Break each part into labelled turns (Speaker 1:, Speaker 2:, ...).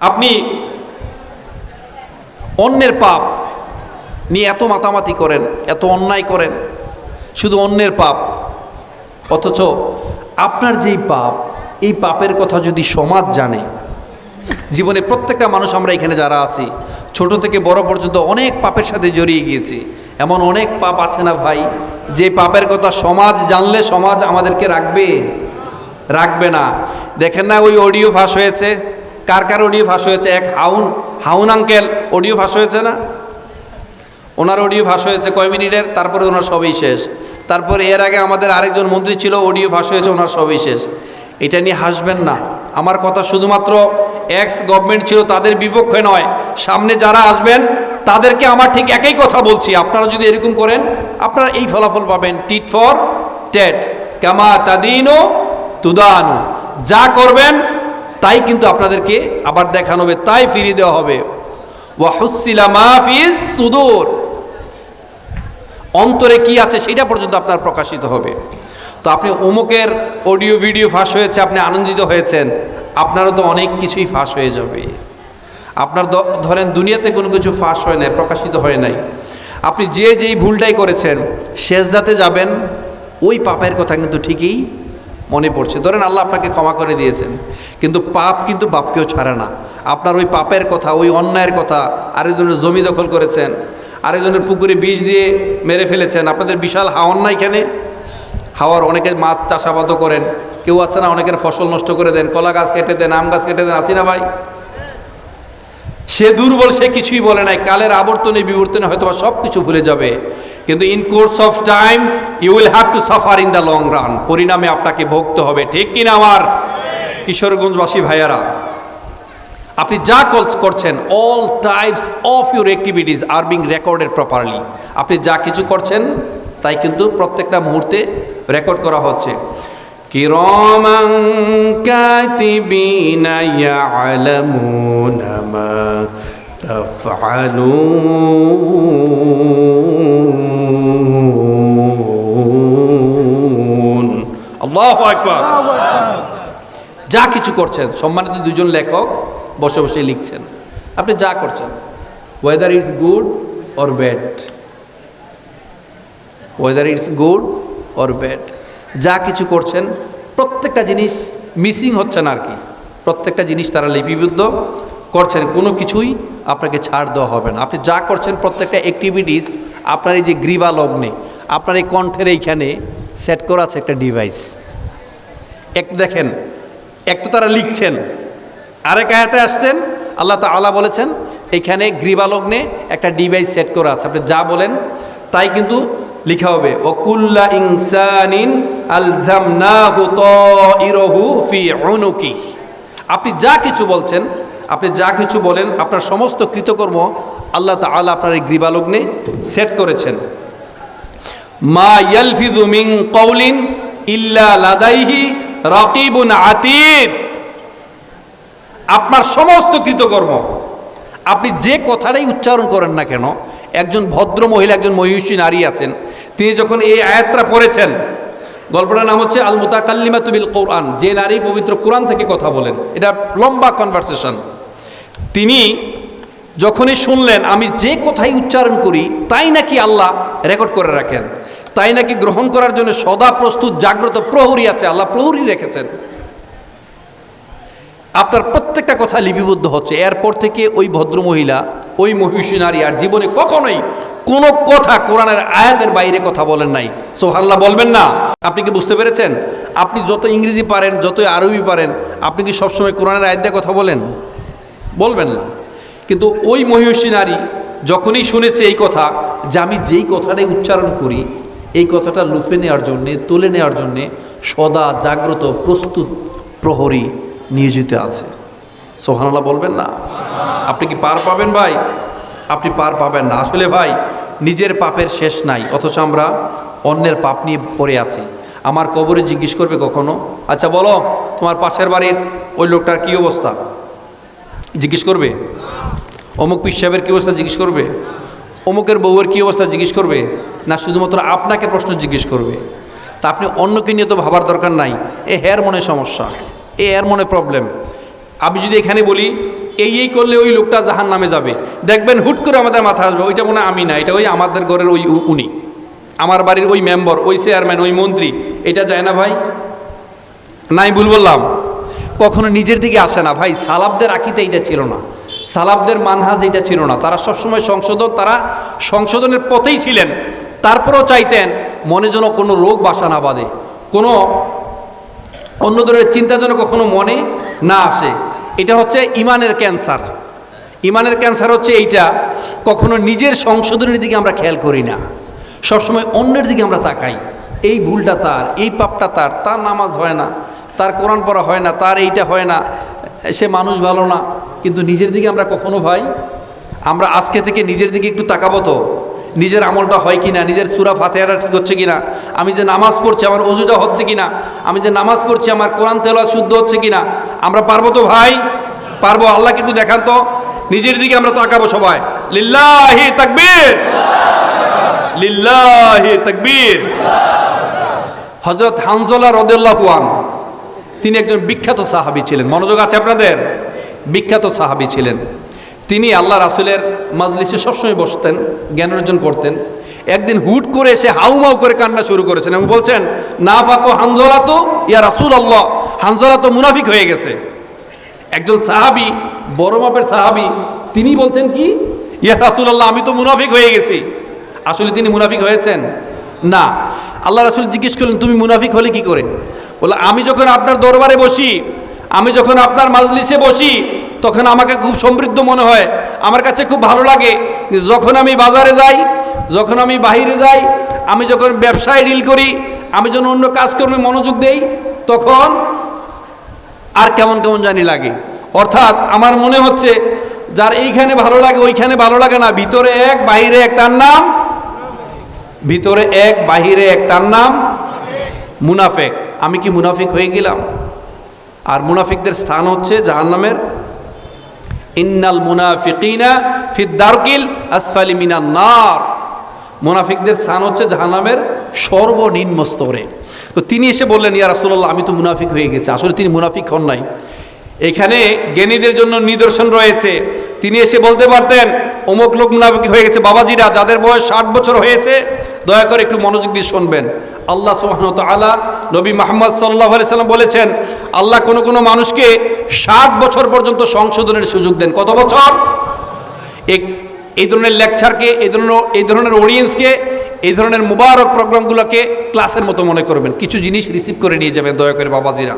Speaker 1: আপনি অন্যের পাপ নিয়ে এত মাতামাতি করেন, এত অন্যায় করেন, শুধু অন্যের পাপ। অথচ আপনার যেই পাপ, এই পাপের কথা যদি সমাজ জানে, জীবনে প্রত্যেকটা মানুষ আমরা এখানে যারা আছি, ছোট থেকে বড় পর্যন্ত অনেক পাপের সাথে জড়িয়ে গিয়েছি। এমন অনেক পাপ আছে না ভাই? যে পাপের কথা সমাজ জানলে সমাজ আমাদেরকে রাখবে? রাখবে না। দেখেন না ওই অডিও ফাঁস হয়েছে? কার কার অডিও ফাঁস হয়েছে? এক হাউন। হাউন আঙ্কেল অডিও ফাঁস হয়েছে না? ওনার অডিও ফাঁস হয়েছে কয় মিনিটের? তারপরে ওনার সবই শেষ। তারপরে এর আগে আমাদের আরেকজন মন্ত্রী ছিল অডিও ফাঁস হয়েছে, ওনার সবই শেষ। এটা নিয়ে হাসবেন না। আমার কথা শুধুমাত্র এক্স গভর্নমেন্ট ছিল, তাদের বিপক্ষে নয়। সামনে যারা আসবেন, তাদেরকে আমার ঠিক একই কথা বলছি। আপনারা যদি এরকম করেন, আপনারা এই ফলাফল পাবেন। টিট ফর টেট কামা তাদিনও তুদানু। যা করবেন তাই কিন্তু আপনাদেরকে আবার দেখানো হবে, তাই ফিরিয়ে দেওয়া হবে। ওয়াহুসিলা মাহফিজ সুদূর। অন্তরে কি আছে সেটা পর্যন্ত আপনার প্রকাশিত হবে। তো আপনি অমুকের অডিও ভিডিও ফাঁস হয়েছে, আপনি আনন্দিত হয়েছেন, আপনারও তো অনেক কিছুই ফাঁস হয়ে যাবে। আপনার ধরেন দুনিয়াতে কোনো কিছু ফাঁস হয় নাই, প্রকাশিত হয় নাই। আপনি যে যেই ভুলটাই করেছেন শেষদাতে যাবেন, ওই পাপের কথা কিন্তু ঠিকই মনে পড়ছে। ধরেন আল্লাহ আপনাকে ক্ষমা করে দিয়েছেন, কিন্তু পাপ কিন্তু বাপকেও ছাড়ে না। আপনার ওই পাপের কথা, ওই অন্যায়ের কথা, আরেকজনের জমি দখল করেছেন, আরেকজনের পুকুরে বিষ দিয়ে মেরে ফেলেছেন, আপনাদের বিশাল হাওয়ান না এখানে? হাওয়ার অনেকে মাছ চাষাবাদও করেন, কেউ আছে না অনেকের ফসল নষ্ট করে দেন, কলা গাছ কেটে দেন, আম গাছ কেটে দেন, আছি না ভাই? সে দুর্বল, সে কিছুই বলে নাই, কালের আবর্তনে বিবর্তনে হয়তো সব কিছু ভুলে যাবে। কিন্তু in course of time you will have to suffer in the long run পরিণামে আপনাকে ভোগতে হবে, ঠিক কিনা আমার? কিশোরগঞ্জবাসী ভাইয়ারা, আপনি যা করছেন all types of your activities are being recorded properly আপনি যা কিছু করছেন, তাই কিন্তু প্রত্যেকটা মুহূর্তে রেকর্ড করা হচ্ছে। কিরমাং আল্লাহু আকবার। যা কিছু করছেন, সম্মানিত দুজন লেখক বসে বসে লিখছেন। আপনি যা করছেন whether it's good or bad whether it's good or bad যা কিছু করছেন, প্রত্যেকটা জিনিস মিসিং হচ্ছে না আর কি। প্রত্যেকটা জিনিস তারা লিপিবদ্ধ করছেন, কোনো কিছুই আপনাকে ছাড় দেওয়া হবে না। আপনি যা করছেন, প্রত্যেকটা অ্যাক্টিভিটিস আপনার এই যে গ্রীবা লগ্নে আপনার এই কণ্ঠের এইখানে সেট করা আছে একটা ডিভাইস এক দেখেন, এক তো তারা লিখছেন। আরেক আয়াতে আসছেন, আল্লাহ তাআলা বলেছেন, এখানে গ্রীবালগ্নে একটা ডিভাইস সেট করা আছে। আপনি যা বলেন, তাই কিন্তু লিখা হবে। ও কুল্লা ইনসানিন আলজামনাহু আপনি যা কিছু বলছেন, আপনি যা কিছু বলেন, আপনার সমস্ত কৃতকর্ম আল্লাহ তাআলা আপনার এই গ্রীবালগ্নে সেট করেছেন। মা ইয়ালফিযু মিন কওলিন ইল্লা লাদাইহি রাকিবুন আতীদ। আপনার সমস্ত কৃতকর্ম, আপনি যে কথাটাই উচ্চারণ করেন না কেন, একজন ভদ্র মহিলা, একজন মহিষী নারী আছেন, তিনি যখন এই আয়াতটা পড়েছেন, গল্পটার নাম হচ্ছে আল মুতাকাল্লিমা তুবিল কোরআন, যে নারী পবিত্র কোরআন থেকে কথা বলেন, এটা লম্বা কনভারসেশন তিনি যখনই শুনলেন, আমি যে কথাই উচ্চারণ করি, তাই নাকি আল্লাহ রেকর্ড করে রাখেন। তাই নাকি গ্রহণ করার জন্য সদা প্রস্তুত, জাগ্রত প্রহরী আছে, আল্লাহ প্রহরী রেখেছেন। আপনার প্রত্যেকটা কথা লিপিবদ্ধ হচ্ছে। এরপর থেকে ওই ভদ্র মহিলা ওই মহিষী নারী আর জীবনে কখনোই কোনো কথা কোরআনের আয়াতের বাইরে কথা বলেন নাই। সোহাল্লাহ বলবেন না। আপনি কি বুঝতে পেরেছেন? আপনি যত ইংরেজি পারেন, যত আরবি পারেন, আপনি কি সবসময় কোরআনের আয়াত দিয়ে কথা বলেন? বলবেন না। কিন্তু ওই মহিষী নারী যখনই শুনেছে এই কথা, যে আমি যেই কথাটাই উচ্চারণ করি এই কথাটা লুফে নেওয়ার জন্যে, তুলে নেওয়ার জন্যে সদা জাগ্রত, প্রস্তুত, প্রহরী নিয়োজিত আছে। সোহানাল্লাহ বলবেন না? আপনি কি পার পাবেন ভাই? আপনি পার পাবেন না। আসলে ভাই, নিজের পাপের শেষ নাই, অথচ আমরা অন্যের পাপ নিয়ে পড়ে আছি। আমার কবরে জিজ্ঞেস করবে কখনো? আচ্ছা বলো, তোমার পাশের বাড়ির ওই লোকটার কী অবস্থা? জিজ্ঞেস করবে? অমুক পীর সাহেবের কী অবস্থা জিজ্ঞেস করবে? অমুকের বউয়ের কী অবস্থা জিজ্ঞেস করবে? না শুধুমাত্র আপনাকে প্রশ্ন জিজ্ঞেস করবে। তা আপনি অন্যকে নিয়ে তো ভাবার দরকার নাই। এ হেয়ার মনে সমস্যা। এ এর মনে প্রবলেম আমি যদি এখানে বলি, এই এই করলে ওই লোকটা জাহান নামে যাবে। দেখবেন হুট করে আমাদের মাথা আসবে, ওইটা মনে আমি না, এটা ওই আমাদের ঘরের ওই উনি। আমার বাড়ির ওই মেম্বার ওই চেয়ারম্যান ওই মন্ত্রী, এটা যায় না ভাই? নাই ভুল বললাম। কখনো নিজের দিকে আসে না ভাই, সালাবদের আকিতে এইটা ছিল না। সালাবদের মানহাজ এটা ছিল না। তারা সবসময় সংশোধন তারা সংশোধনের পথেই ছিলেন। তারপরেও চাইতেন মনে যেন কোনো রোগ বাসা না বাঁধে। কোনো অন্য ধরনের চিন্তা যেন কখনো মনে না আসে। এটা হচ্ছে ইমানের ক্যান্সার। ইমানের ক্যান্সার হচ্ছে এইটা, কখনো নিজের সংশোধনের দিকে আমরা খেয়াল করি না। সবসময় অন্যের দিকে আমরা তাকাই। এই ভুলটা তার, এই পাপটা তার তার নামাজ হয় না, তার কোরআন পড়া হয় না, তার এইটা হয় না, সে মানুষ ভালো না। কিন্তু নিজের দিকে আমরা কখনো ভাই, আমরা আজকে থেকে নিজের দিকে একটু তাকাবো তো। নিজের আমলটা হয় কিনা, নিজের সুরা ফাতেহাটা ঠিক হচ্ছে কিনা, আমি যে নামাজ পড়ছি আমার অজুটা হচ্ছে কিনা, আমি যে নামাজ পড়ছি আমার কোরআন তেলা শুদ্ধ হচ্ছে কিনা, আমরা পারব তো ভাই? পারব, আল্লাহকে একটু দেখান তো। নিজের দিকে আমরা তাকাবো সবাই। লিল্লাহি তাকবীর! লিল্লাহি তাকবীর! হজরত হানজলা রদুল্লাহান তিনি একজন বিখ্যাত সাহাবী ছিলেন। মনোযোগ আছে আপনাদের? বিখ্যাত সাহাবী ছিলেন। তিনি আল্লাহ রাসুলের মাজলিসে সবসময় বসতেন, জ্ঞান অর্জন করতেন। একদিন হুট করে এসে হাউমাউ করে কান্না শুরু করেছেন এবং বলছেন না ফাকো হানজলা তো ইয়া রাসুল আল্লাহ হানজলা তো মুনাফিক হয়ে গেছে। একজন সাহাবি, বড় মাপের সাহাবি, তিনি বলছেন কি, ইয়া রাসুল আল্লাহ আমি তো মুনাফিক হয়ে গেছি। আসলে তিনি মুনাফিক হয়েছেন? না। আল্লাহ রাসুল জিজ্ঞেস করলেন, তুমি মুনাফিক হলে কি করে? বলে, আমি যখন আপনার দরবারে বসি, আমি যখন আপনার মাজলিসে বসি তখন আমাকে খুব সমৃদ্ধ মনে হয়। আমার কাছে খুব ভালো লাগে। যখন আমি বাজারে যাই, যখন আমি বাইরে যাই, আমি যখন ব্যবসায় ডিল করি, আমি যখন অন্য কাজকর্মে মনোযোগ দেই, তখন আর কেমন কেমন জানি লাগে। অর্থাৎ আমার মনে হচ্ছে, যার এইখানে ভালো লাগে, ওইখানে ভালো লাগে না। ভিতরে এক বাইরে এক, তার নাম? ভিতরে এক, বাহিরে এক, তার নাম? মুনাফেক। আমি কি মুনাফিক হয়ে গেলাম? আর মুনাফিকদের স্থান হচ্ছে জাহান্নামের ইন্নাল মুনাফিকিনা ফিদ্দারকিল আসফালি মিনান নার। মুনাফিকদের স্থান হচ্ছে জাহান্নামের সর্বনিম্ন স্তরে। তো তিনি এসে বললেন, ইয়া রাসূলুল্লাহ, আমি তো মুনাফিক হয়ে গেছি। আসলে তিনি মুনাফিক হন নাই। এখানে জ্ঞানীদের জন্য নিদর্শন রয়েছে। তিনি এসে বলতে পারতেন, অমুক লোক মুনাফিক হয়ে গেছে। বাবাজিরা, যাদের বয়স ষাট বছর হয়েছে, দয়া করে একটু মনোযোগ দিয়ে শুনবেন। আল্লাহ সুবহানাহু ওয়া তাআলা নবী মুহাম্মদ সাল্লাহ সাল্লাম বলেছেন, আল্লাহ কোনো কোনো মানুষকে ষাট বছর পর্যন্ত সংশোধনের সুযোগ দেন। কত বছর? এই ধরনের লেকচারকে, এই ধরনের এই ধরনের অডিয়েন্সকে এই ধরনের মুবারক প্রোগ্রামগুলোকে ক্লাসের মতো মনে করবেন। কিছু জিনিস রিসিভ করে নিয়ে যাবেন দয়া করে বাবাজিরা।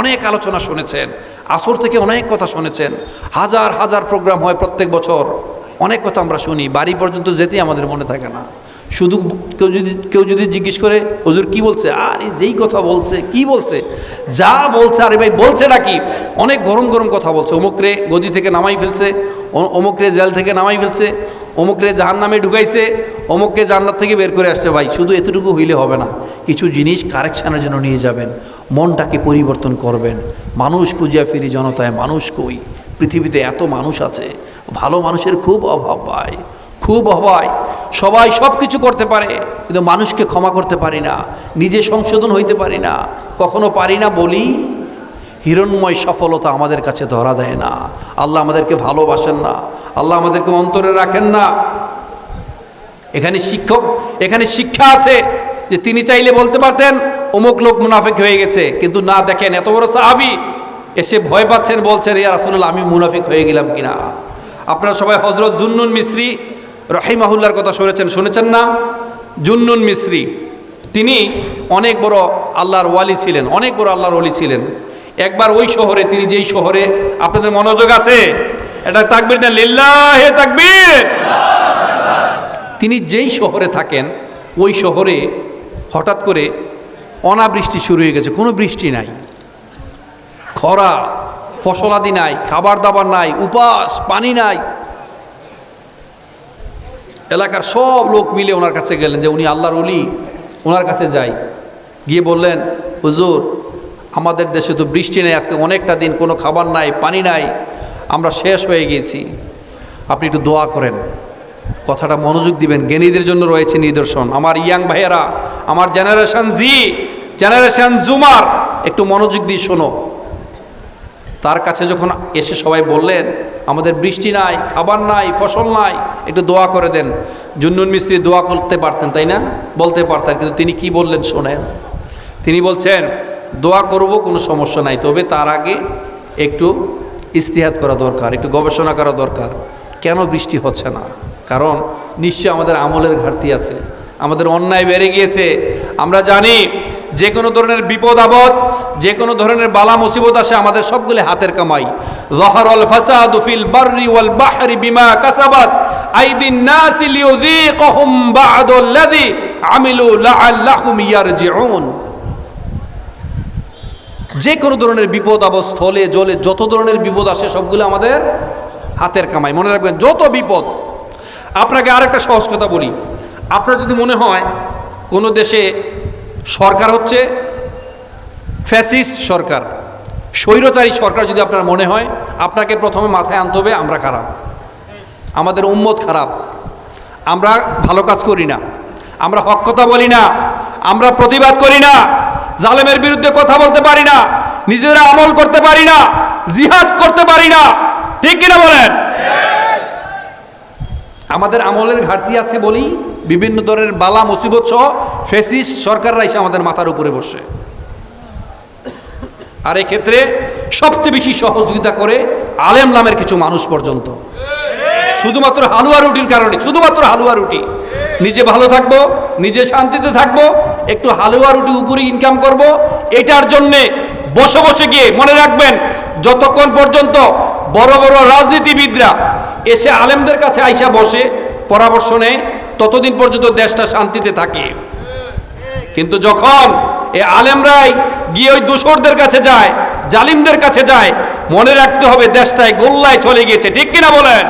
Speaker 1: অনেক আলোচনা শুনেছেন, আসর থেকে অনেক কথা শুনেছেন। হাজার হাজার প্রোগ্রাম হয় প্রত্যেক বছর। অনেক কথা আমরা শুনি, বাড়ি পর্যন্ত যেতেই আমাদের মনে থাকে না। শুধু কেউ যদি কেউ যদি জিজ্ঞেস করে, হজুর কি বলছে? আরে, যেই কথা বলছে, কি বলছে? যা বলছে, আরে ভাই, বলছে নাকি? অনেক গরম গরম কথা বলছে। অমুকরে গদি থেকে নামাই ফেলছে অমুকরে জেল থেকে নামাই ফেলছে, অমুকরে জাহান নামে ঢুকাইছে, অমুককে জান্নাত থেকে বের করে আসছে। ভাই, শুধু এতটুকু হইলে হবে না, কিছু জিনিস কারেকশানের জন্য নিয়ে যাবেন, মনটাকে পরিবর্তন করবেন। মানুষ খুঁজিয়া ফিরি জনতায়, মানুষ কই? পৃথিবীতে এত মানুষ আছে, ভালো মানুষের খুব অভাব ভাই। খুব অভাব সবাই সব কিছু করতে পারে, কিন্তু মানুষকে ক্ষমা করতে পারি না, নিজে সংশোধন হইতে পারি না। কখনো পারি না বলি, হিরণময় সফলতা আমাদের কাছে ধরা দেয় না। আল্লাহ আমাদেরকে ভালোবাসেন না, আল্লাহ আমাদেরকে অন্তরে রাখেন না। এখানে শিক্ষক, এখানে শিক্ষা আছে যে তিনি চাইলে বলতে পারতেন, অমুক লোক মুনাফিক হয়ে গেছে, কিন্তু না দেখেন এত বড় সাহাবি। এসে ভয় পাচ্ছেন, বলছেন, ইয়া রাসূলুল্লাহ, আমি মুনাফিক হয়ে গেলাম কিনা? আপনারা সবাই হজরত জুন্নুন মিশ্রি রহিমাহুল্লার কথা শুনেছেন শুনেছেন না? জুন্নুন মিশ্রি তিনি অনেক বড় আল্লাহর ওয়ালি ছিলেন, অনেক বড় আল্লাহর ওয়ালি ছিলেন। একবার ওই শহরে, তিনি যেই শহরে, আপনাদের মনোযোগ আছে? এটা তাকবির দেন লিল্লাহে তাকবীর! তিনি যেই শহরে থাকেন, ওই শহরে হঠাৎ করে অনাবৃষ্টি শুরু হয়ে গেছে, কোনো বৃষ্টি নাই। খরা, ফসলাদি নাই খাবার দাবার নাই, উপাস, পানি নাই। এলাকার সব লোক মিলে ওনার কাছে গেলেন যে উনি আল্লাহর অলি ওনার কাছে যাই। গিয়ে বললেন, হুজুর, আমাদের দেশে তো বৃষ্টি নেই, আজকে অনেকটা দিন কোনো খাবার নাই, পানি নাই, আমরা শেষ হয়ে গিয়েছি। আপনি একটু দোয়া করেন। কথাটা মনোযোগ দিবেন, জ্ঞানীদের জন্য রয়েছে নিদর্শন। আমার ইয়াং ভাইয়েরা, আমার জেনারেশন জি জেনারেশন জুমার একটু মনোযোগ দিয়ে শোনো। তার কাছে যখন এসে সবাই বললেন, আমাদের বৃষ্টি নাই, খাবার নাই, ফসল নাই, একটু দোয়া করে দেন। জুন্নুন মিস্ত্রি দোয়া করতে পারতেন, তাই না? বলতে পারতেন, কিন্তু তিনি কি বললেন শোনেন। তিনি বলছেন, দোয়া করব, কোনো সমস্যা নাই, তবে তার আগে একটু ইস্তিহাত করা দরকার, একটু গবেষণা করা দরকার। কেন বৃষ্টি হচ্ছে না? কারণ নিশ্চয় আমাদের আমলের ঘাটতি আছে, আমাদের অন্যায় বেড়ে গিয়েছে। আমরা জানি যে কোনো ধরনের বিপদ, আপদ, যে কোনো ধরনের বালা, মুসিবত আসে, আমাদের সবগুলো হাতের কামাই। বাররি বাহরি বিমা যে কোনো ধরনের বিপদ, আপদ, স্থলে, জলে, যত ধরনের বিপদ আসে, সবগুলো আমাদের হাতের কামাই। মনে রাখবেন, যত বিপদ। আপনাকে আরেকটা সহজ কথা বলি। আপনার যদি মনে হয়, কোনো দেশে সরকার হচ্ছে ফ্যাসিস্ট সরকার। স্বৈরচারী সরকার যদি আপনার মনে হয়, আপনাকে প্রথমে মাথায় আনতে হবে আমরা খারাপ। আমাদের উম্মত খারাপ। আমরা ভালো কাজ করি না। আমরা হক কথা বলি না। আমরা প্রতিবাদ করি না। জালেমের বিরুদ্ধে কথা বলতে পারি না। নিজেরা আমল করতে পারি না। জিহাদ করতে পারি না। ঠিক কিনা বলেন? আমাদের আমলের ঘাটতি আছে বলি বিভিন্ন ধরনের বালা, মুসিবত সহ ফেসিস সরকাররা এসে আমাদের মাথার উপরে বসে। আর ক্ষেত্রে সবচেয়ে বেশি সহযোগিতা করে আলেম নামের কিছু মানুষ পর্যন্ত। শুধুমাত্র হালুয়া রুটির কারণে, শুধুমাত্র হালুয়া রুটি। নিজে ভালো থাকব, নিজে শান্তিতে থাকব, একটু হালুয়া রুটি উপরে ইনকাম করব, এটার জন্যে বসে বসে গিয়ে মনে রাখবেন, যতক্ষণ পর্যন্ত বড় বড় রাজনীতিবিদরা এসে আলেমদের কাছে আইসা বসে, পরামর্শ নেয় ততদিন পর্যন্ত দেশটা শান্তিতে থাকে। কিন্তু যখন এ আলেমরাই গিয়ে ওই দোসরদের কাছে যায়, জালিমদের কাছে যায়, মনে রাখতে হবে দেশটায় গোল্লায় চলে গিয়েছে, ঠিক কিনা বলেন?